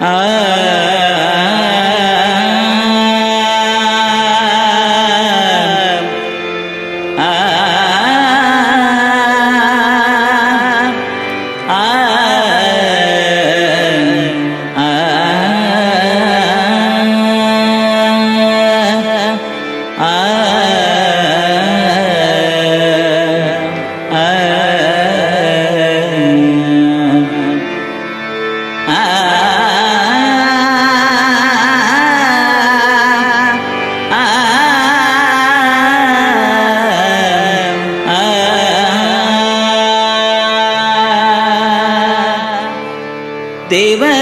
देव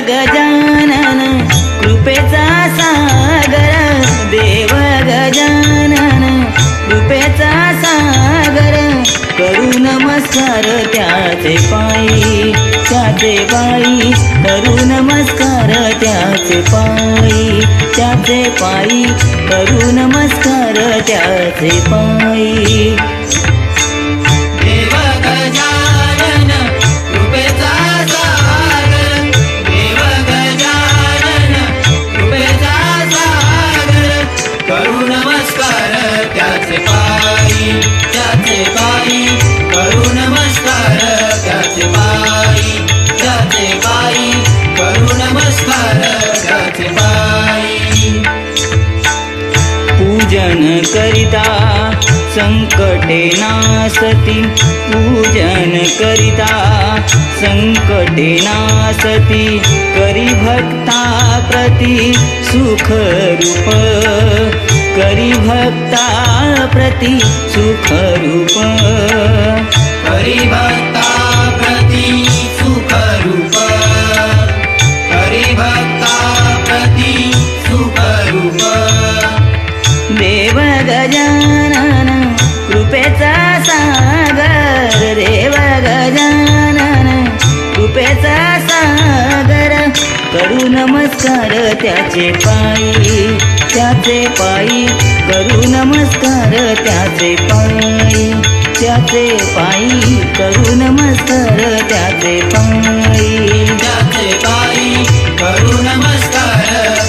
गजानन कृपेचा सागर देव गजानन कृपेचा सागर करू नमस्कार त्याचे पायी त्याचे पायी करू नमस्कार त्याचे पायी त्याचे पायी करू नमस्कार त्याचे पायी. पूजन करिता संकटे नासती। पूजन करिता संकटे नासती। करी भक्ता प्रति सुखरूप। करी भक्ता प्रति सुखरूप। करी भक्ता प्रति गजानन कृपेचा सागर देव गजानन कृपेचा सागर. करू नमस्कार त्याचे पायी त्याचे पायी. करू नमस्कार त्याचे पायी त्याचे पायी. करू नमस्कार त्याचे पायी. त्याचे पायी करू नमस्कार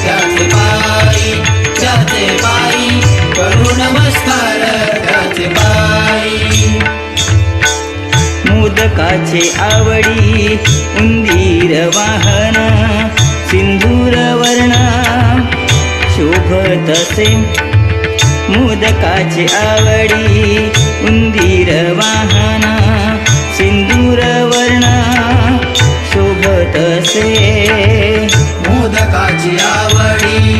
त्याचे पायी त्याचे पायी. मोदकाचे आवडी उंदीर वाहन सिंदूर वर्ण शोभतसे मोदकाचे आवडी उंदीर वाहन सिंदूर वर्ण शोभतसे मोदकाची आवडी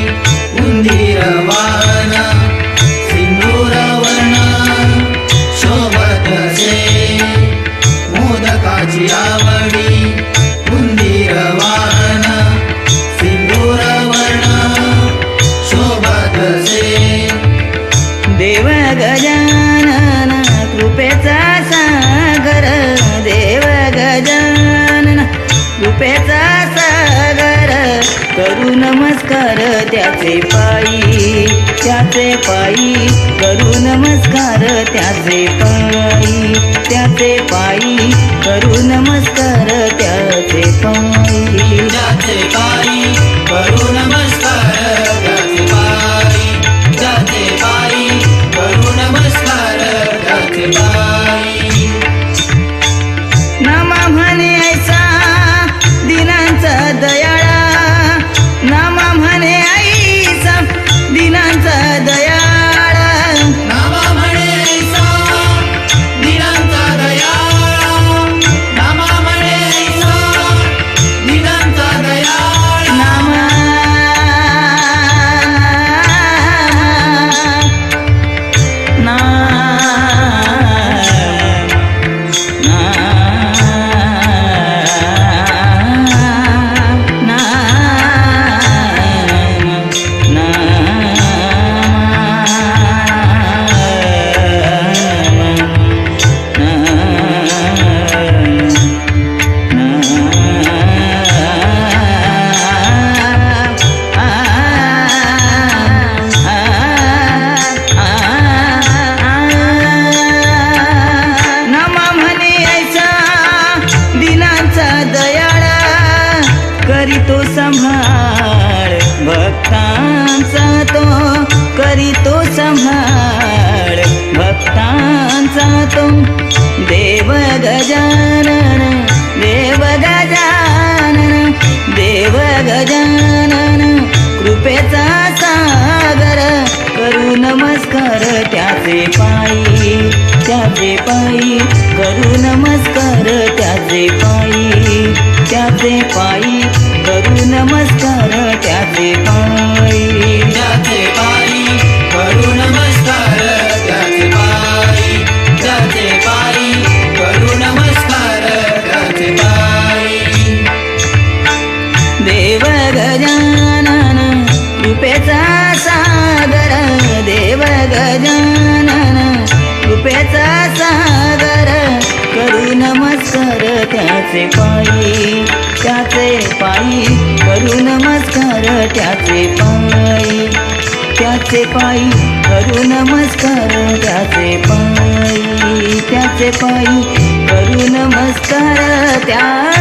गजानन कृपेचा सागर. देव गजानन कृपेचा सागर. करू नमस्कार त्याचे पायी त्याचे पायी. करू नमस्कार त्याचे पायी त्याचे पायी. करू नमस्कार त्याचे पायी. त्याचे पायी. भक्तांचा दयाळा करीतो संभाळ भक्तांचा तो करीतो संभाळ भक्तांचा तो देव गजानन देव गजानन देव गजानन कृपेचा नमस्कार त्याचे पायी त्याचे पायी. करू नमस्कार त्याचे पायी त्याचे पायी. करू नमस्कार त्याचे पायी. त्याचे पायी करू नमस्कार त्याचे पायी. त्याचे पायी करू नमस्कार त्याचे पायी. देव गजानन कृपेचा देव गजानन कृपेचा सागर करू नमस्कार त्याचे पायी त्याचे पायी करू नमस्कार त्याचे पायी त्याचे पायी करू नमस्कार त्याचे पायी त्याचे पायी करू नमस्कार त्या